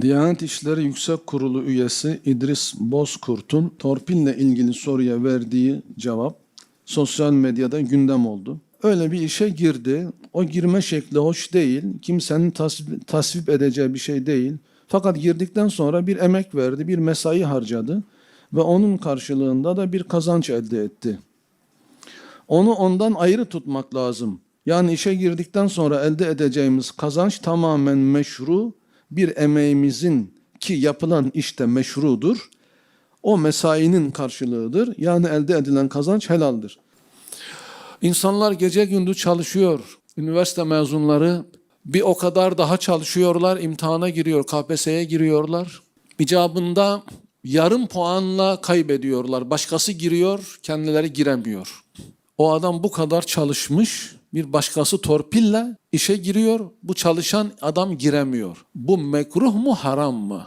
Diyanet İşleri Yüksek Kurulu üyesi İdris Bozkurt'un torpille ilgili soruya verdiği cevap sosyal medyada gündem oldu. Öyle bir işe girdi. O girme şekli hoş değil. Kimsenin tasvip, tasvip edeceği bir şey değil. Fakat girdikten sonra bir emek verdi, bir mesai harcadı ve onun karşılığında da bir kazanç elde etti. Onu ondan ayrı tutmak lazım. Yani işe girdikten sonra elde edeceğimiz kazanç tamamen meşru bir emeğimizin ki yapılan işte meşrudur. O mesainin karşılığıdır. Yani elde edilen kazanç helaldir. İnsanlar gece gündüz çalışıyor. Üniversite mezunları bir o kadar daha çalışıyorlar, imtihana giriyor, KPSS'ye giriyorlar. İcabında yarım puanla kaybediyorlar. Başkası giriyor, kendileri giremiyor. O adam bu kadar çalışmış, bir başkası torpille işe giriyor, bu çalışan adam giremiyor. Bu mekruh mu haram mı?